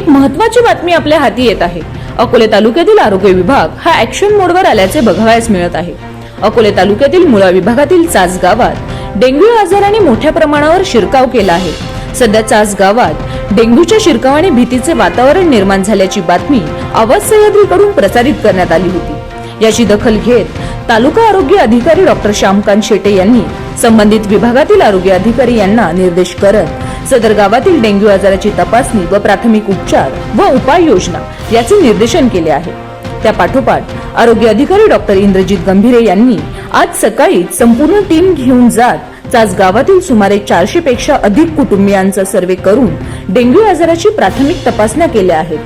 एक महत्वाची बातमी आपल्या हाती येत आहे. अकोले तालुक्यातील आरोग्य विभाग हा ऍक्शन मोडवर आल्याचे बघावयास मिळत आहे. अकोले तालुक्यातील मुळा विभागातील चास गावात डेंग्यू आजाराने मोठ्या प्रमाणावर शिरकाव केला आहे. सध्या चास गावात डेंग्यूच्या शिरकावाने भीतीचे वातावरण निर्माण झाल्याची बातमी आवाज सह्याद्रीकडून प्रसारित करण्यात आली होती. याची दखल घेत तालुका आरोग्य अधिकारी डॉक्टर श्यामकांत शेटे यांनी संबंधित विभागातील आरोग्य अधिकारी यांना निर्देश करत सदर गावातील डेंग्यू आजाराची तपासणी व प्राथमिक उपचार व उपाययोजना याचे निर्देशन केले आहे. त्या पाठोपाठ आरोग्य अधिकारी डॉक्टर इंद्रजित गंभीरे यांनी आज सकाळी संपूर्ण टीम घेऊन जात चास गावातील सुमारे चारशे पेक्षा अधिक कुटुंबियांचा सर्वे करून डेंग्यू आजाराची प्राथमिक तपासण्या केल्या आहेत.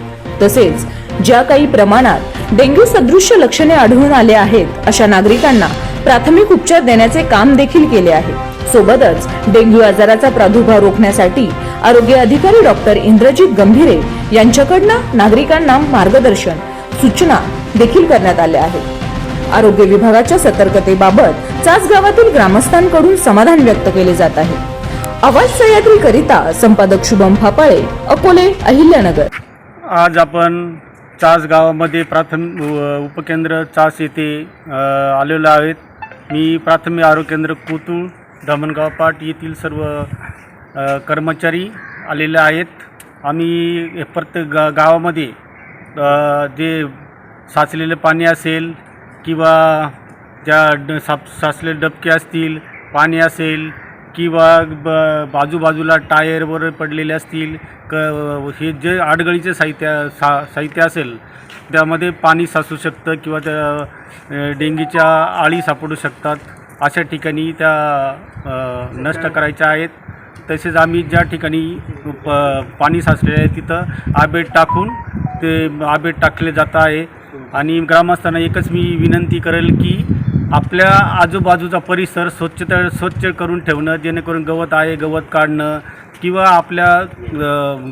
तसेच ज्या काही प्रमाणात डेंग्यू सदृश्य लक्षणे आढळून आले आहेत अशा नागरिकांना प्राथमिक उपचार देण्याचे काम देखील केले आहे. सोबतच डेंग्यू आजाराचा प्रादुर्भाव रोखण्यासाठी आरोग्य अधिकारी डॉक्टर इंद्रजित गंभीरे यांच्याकडनं नागरिकांना मार्गदर्शन सूचना देखील करण्यात आल्या आहेत. आरोग्य विभागाच्या सतर्कतेबाबत चास गावातील ग्रामस्थांकडून समाधान व्यक्त केले जात आहे. आवाज सह्याद्री करिता संपादक शुभम फापाळे अकोले अहिल्यानगर. आज आपण चास गावामध्ये प्राथमिक उपकेंद्र चास येथे आलेलो आहेत. मी प्राथमिक आरोग्य केंद्र कोतूळ धामणगाव पाट येथील सर्व कर्मचारी आलेले आहेत. आम्ही हे प्रत्येक गा गावामध्ये जे साचलेले पाणी असेल किंवा ज्या ड साप साचलेले डबके असतील पाणी असेल किंवा ब बाजूबाजूला टायरवर पडलेले असतील क हे जे आडगळीचे साहित्य सा साहित्य असेल त्यामध्ये पाणी साचू शकतं किंवा त्या डेंगीच्या आळी सापडू शकतात. अशा ठिकाणी त्या नष्ट करायच्या आहेत. तसेच आम्ही ज्या ठिकाणी प पाणी साचलेले आहे तिथं आबेट टाकून ते आबेट टाकले जात आहे. आणि ग्रामस्थांना एकच मी विनंती करेल की आपल्या आजूबाजूचा परिसर स्वच्छता स्वच्छ करून ठेवणं जेणेकरून गवत आहे गवत काढणं किंवा आपल्या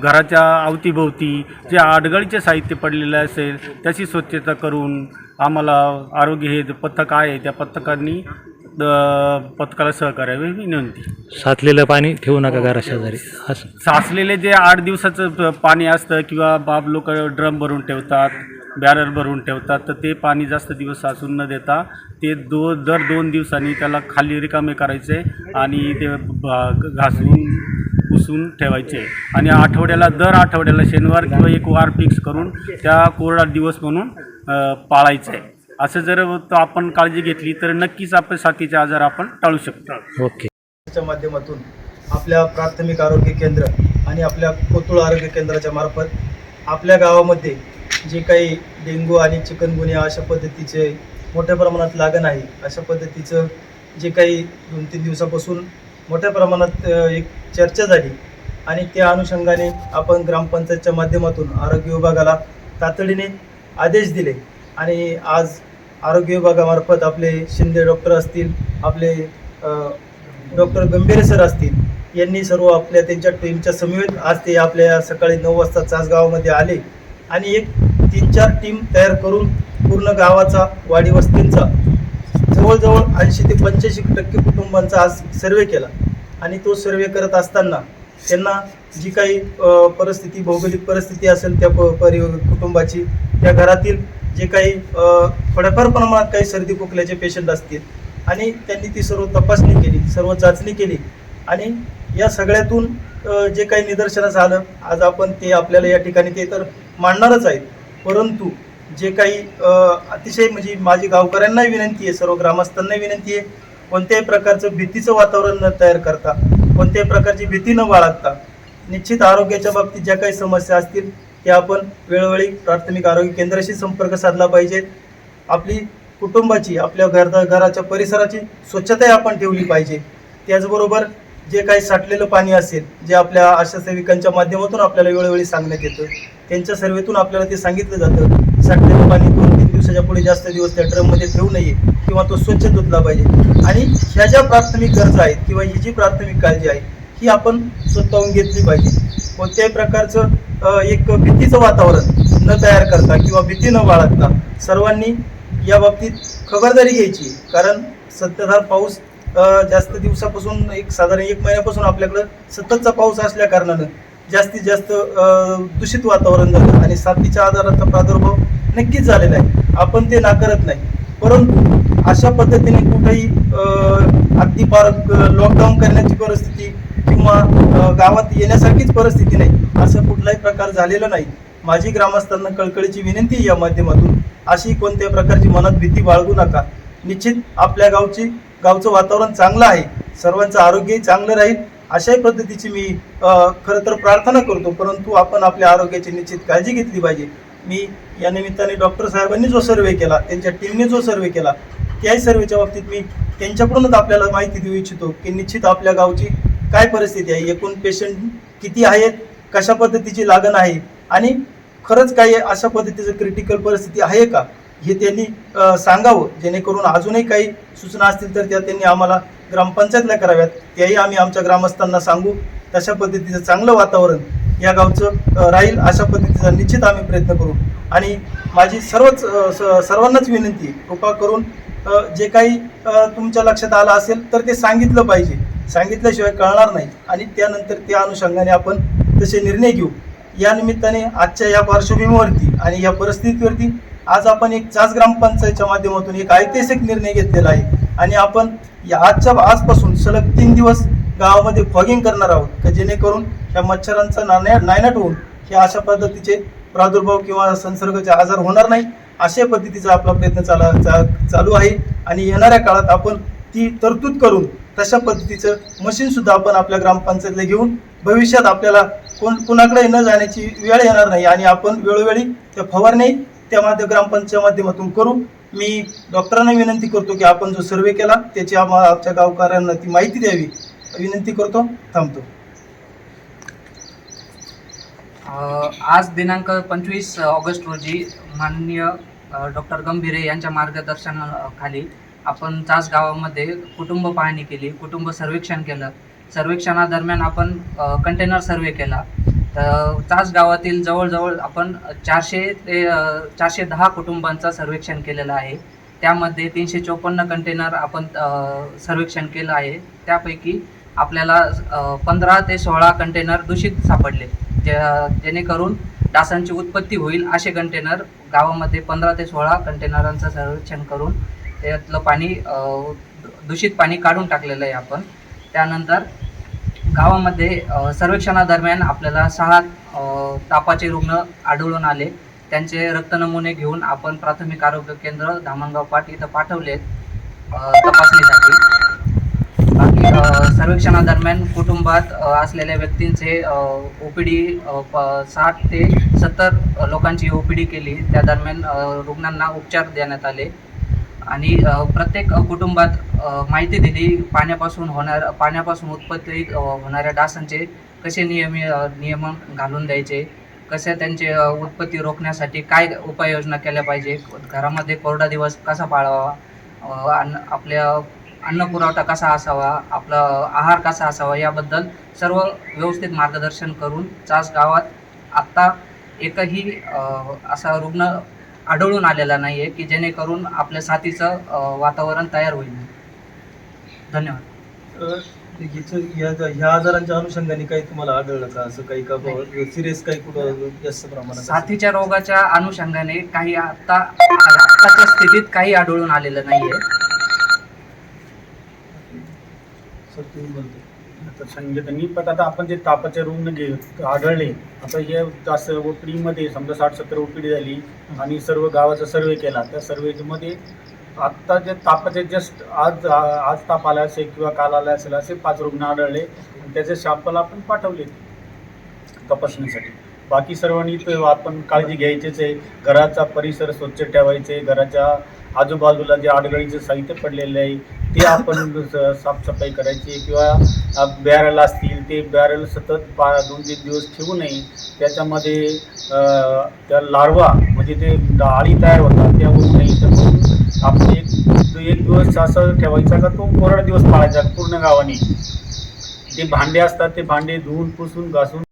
घराच्या अवतीभोवती जे आडगळीचे साहित्य पडलेलं असेल त्याची स्वच्छता करून आम्हाला आरोग्य हे जे पथक आहे त्या पथकांनी पथकाला सहकार्यावे विनंती. साचलेलं पाणी ठेवू नका घरा शेजारी. साचलेले जे आठ दिवसाचं पाणी असतं किंवा बाब लोक ड्रम भरून ठेवतात बॅरल भरून ठेवतात. तर ते पाणी जास्त दिवस साचून न देता ते दो दर दोन दिवसांनी त्याला खाली रिकामे करायचे आणि ते घासून पुसून ठेवायचे. आणि आठवड्याला दर आठवड्याला शनिवार किंवा एक वार फिक्स करून त्या कोरडा दिवस म्हणून पाळायचं. आहे असं जर तो आपण काळजी घेतली तर नक्कीच आपण साथीचे आजार आपण टाळू शकतो. ओके. च्या माध्यमातून आपल्या प्राथमिक आरोग्य केंद्र आणि आपल्या कोतुळ आरोग्य केंद्राच्या मार्फत आपल्या गावामध्ये जे काही डेंगू आणि चिकनगुनिया अशा पद्धतीचे मोठ्या प्रमाणात लागण आहे अशा पद्धतीचं जे काही दोन तीन दिवसापासून मोठ्या प्रमाणात एक चर्चा झाली आणि त्या अनुषंगाने आपण ग्रामपंचायतच्या माध्यमातून आरोग्य विभागाला तातडीने आदेश दिले आणि आज आरोग्य विभागामार्फत आपले शिंदे डॉक्टर असतील आपले डॉक्टर गंभीरे सर असतील यांनी सर्व आपल्या त्यांच्या टीमच्या समवेत आज ते आपल्या सकाळी नऊ वाजता चासगावामध्ये आले आणि एक चार टीम तयार करून पूर्ण गावाचा वाडी वस्तींचा जवळजवळ ऐंशी ते पंच्याऐंशी टक्के कुटुंबांचा आज सर्वे केला. आणि तो सर्वे करत असताना त्यांना जी काही परिस्थिती भौगोलिक परिस्थिती असेल त्या प- परि कुटुंबाची त्या घरातील जे काही थोड्याफार प्रमाणात काही सर्दी खोकल्याचे पेशंट असतील आणि त्यांनी ती सर्व तपासणी केली सर्व चाचणी केली. आणि या सगळ्यातून जे काही निदर्शनास आलं आज आपण ते आपल्याला या ठिकाणी ते तर मांडणारच आहेत. परंतु जे काही अतिशय म्हणजे माझी गावकऱ्यांनाही विनंती आहे सर्व ग्रामस्थांनाही विनंती आहे कोणत्याही प्रकारचं भीतीचं वातावरण न तयार करता कोणत्याही प्रकारची भीती न बाळगता निश्चित आरोग्याच्या बाबतीत ज्या काही समस्या असतील त्या आपण वेळोवेळी प्राथमिक आरोग्य केंद्राशी संपर्क साधला पाहिजे. आपली कुटुंबाची आपल्या घर घराच्या परिसराची स्वच्छताही आपण ठेवली पाहिजे. त्याचबरोबर जे काही साठलेलं पाणी असेल जे आपल्या आशा सेविकांच्या माध्यमातून आपल्याला वेळोवेळी सांगण्यात येतं त्यांच्या सर्वेतून आपल्याला ते सांगितलं जातं साठलेलं पाणी दोन तीन दिवसाच्या पुढे जास्त दिवस त्या ड्रममध्ये ठेवू नये किंवा तो स्वच्छ धुतला पाहिजे. आणि ह्या ज्या प्राथमिक गरजा आहेत किंवा ही जी प्राथमिक काळजी आहे ही आपण स्वतःहून घेतली पाहिजे. कोणत्याही प्रकारचं एक भीतीचं वातावरण न तयार करता किंवा भीती न बाळगता सर्वांनी या बाबतीत खबरदारी घ्यायची. कारण सत्यधार पाऊस जास्त दिवसापासून एक साधारण एक महिन्यापासून आपल्याकडं सततचा पाऊस असल्या कारणानं जास्तीत जास्त दूषित वातावरण झालं आणि साथीच्या आजाराचा प्रादुर्भाव नक्कीच झालेला आहे. आपण ते नाकारत नाही. परंतु अशा पद्धतीने कुठेही अगदी फार लॉकडाऊन करण्याची परिस्थिती किंवा गावात येण्यासारखीच परिस्थिती नाही असं कुठलाही प्रकार झालेला नाही. माझी ग्रामस्थांना कळकळीची विनंती या माध्यमातून. अशी कोणत्या प्रकारची मनात भीती बाळगू नका. निश्चित आपल्या गावची गावचं वातावरण चांगलं आहे. सर्वांचं आरोग्यही चांगलं राहील. अशाही पद्धतीची मी खरं तर प्रार्थना करतो. परंतु आपण आपल्या आरोग्याची निश्चित काळजी घेतली पाहिजे. मी या निमित्ताने डॉक्टर साहेबांनी जो सर्वे केला त्यांच्या टीमने जो सर्वे केला त्याही सर्वेच्या बाबतीत मी त्यांच्याकडूनच आपल्याला माहिती देऊ इच्छितो की निश्चित आपल्या गावची काय परिस्थिती आहे एकूण पेशंट किती आहेत कशा पद्धतीची लागण आहे आणि खरंच काही अशा पद्धतीचं क्रिटिकल परिस्थिती आहे का हे त्यांनी सांगावं. जेणेकरून अजूनही काही सूचना असतील तर त्या त्यांनी आम्हाला ग्रामपंचायतला कराव्यात त्याही आम्ही आमच्या ग्रामस्थांना सांगू तशा पद्धतीचं चांगलं वातावरण या गावचं राहील अशा पद्धतीचा निश्चित आम्ही प्रयत्न करू. आणि माझी सर्वच स- सर्वांनाच विनंती आहे कृपा करून जे काही तुमच्या लक्षात आलं असेल तर ते सांगितलं पाहिजे. सांगितल्याशिवाय कळणार नाही. आणि त्यानंतर त्या अनुषंगाने आपण तसे निर्णय घेऊ. या निमित्ताने आजच्या या पार्श्वभूमीवरती आणि या परिस्थितीवरती आज आपण एक चाच ग्रामपंचायतच्या माध्यमातून एक ऐतिहासिक निर्णय घेतलेला आहे. आणि आपण या आजच्या आजपासून सलग तीन दिवस गावामध्ये फॉगिंग करणार आहोत का जेणेकरून ह्या मच्छरांचा नाण्या नायनाट होऊन हे अशा पद्धतीचे प्रादुर्भाव किंवा संसर्गाचे आजार होणार नाही अशा पद्धतीचा आपला प्रयत्न चाला चा- चालू आहे. आणि येणाऱ्या काळात आपण ती तरतूद करून तशा पद्धतीचं मशीनसुद्धा आपण आपल्या ग्रामपंचायतला घेऊन भविष्यात आपल्याला कोण कुणाकडे न जाण्याची वेळ येणार नाही. आणि आपण वेळोवेळी त्या फवारणी त्या माध्यम ग्रामपंचायत माध्यमातून करू. मी डॉक्टरांना विनंती करतो की आपण जो सर्वे केला त्याची आम्हा आमच्या गावकऱ्यांना ती माहिती द्यावी. विनंती करतो थांबतो. आज दिनांक पंचवीस ऑगस्ट रोजी माननीय डॉक्टर गंभीरे यांच्या मार्गदर्शनाखाली आपण चास गावामध्ये कुटुंब पाहणी केली कुटुंब सर्वेक्षण केलं. सर्वेक्षणादरम्यान आपण कंटेनर सर्वे केला. तर चास गावातील जवळजवळ आपण चारशे ते चारशे दहा कुटुंबांचं सर्वेक्षण केलेलं आहे. त्यामध्ये तीनशे चोपन्न कंटेनर आपण सर्वेक्षण केलं आहे. त्यापैकी आपल्याला पंधरा ते सोळा कंटेनर दूषित सापडले. जे जेणेकरून डासांची उत्पत्ती होईल असे कंटेनर गावामध्ये पंधरा ते सोळा कंटेनरांचं सर्वेक्षण करून त्यातलं पाणी दूषित पाणी काढून टाकलेलं आहे आपण. त्यानंतर गावामध्ये सर्वेक्षणादरम्यान आपल्याला सहा तापाचे रुग्ण आढळून आले. त्यांचे रक्त नमुने घेऊन आपण प्राथमिक आरोग्य केंद्र धामणगाव पाट इथं पाठवलेत तपासणीसाठी. बाकी सर्वेक्षणादरम्यान कुटुंबात असलेल्या व्यक्तींचे ओ पी डी साठ ते सत्तर लोकांची ओ पी डी केली. त्या दरम्यान रुग्णांना उपचार देण्यात आले. आणि प्रत्येक कुटुंबात माहिती दिली पाण्यापासून होणार पाण्यापासून उत्पत्ती होणाऱ्या डासांचे कसे नियमी नियमन घालून द्यायचे कसे त्यांचे उत्पत्ती रोखण्यासाठी काय उपाययोजना केल्या पाहिजे घरामध्ये कोरडा दिवस कसा पाळावा अन्न आपल्या अन्न पुरवठा कसा असावा आपला आहार कसा असावा याबद्दल सर्व व्यवस्थित मार्गदर्शन करून चास गावात आत्ता एकही असा रुग्ण आढळून आलेला नाही आहे की जेणेकरून आपल्या साथीचं वातावरण तयार होईल. धन्यवाद. ह्या आजारांच्या अनुषंगाने काही तुम्हाला आढळलं का? असं काही का सिरियस काही कुठं जास्त प्रमाणात साथीच्या रोगाच्या अनुषंगाने काही आता आत्ताच्या स्थितीत काही आढळून आलेलं नाही आहे सर तुम्ही बोलतो. आता सांगितलं पण आता आपण जे तापाचे रुग्ण घे आढळले आता हे जास्त ओपीडीमध्ये समजा साठ सत्तर ओपीडी झाली आणि सर्व गावाचा सर्वे केला त्या सर्वेमध्ये आत्ता जे तापाचे जस्ट आज आज ताप आला असेल किंवा काल आला असेल असे पाच रुग्ण आढळले आणि त्याचे शॅम्पल आपण पाठवले तपासणीसाठी बाकी सर्वांनी तर आपण काळजी घ्यायचीच आहे. घराचा परिसर स्वच्छ ठेवायचे घराच्या आजूबाजूला जे आडगळीचं साहित्य पडलेले आहे ते आपण साफसफाई करायची किंवा बॅरल असतील ते बॅरल सतत पा दोन तीन दिवस ठेवू नये. त्याच्यामध्ये त्या लार्वा म्हणजे ते आळी तयार होतात त्या होऊ नये तर म्हणून आपण एक एक दिवस असं ठेवायचा का तो कोरडा दिवस पाळायचा पूर्ण गावाने. ते भांडे असतात ते भांडे धुवून पुसून घासून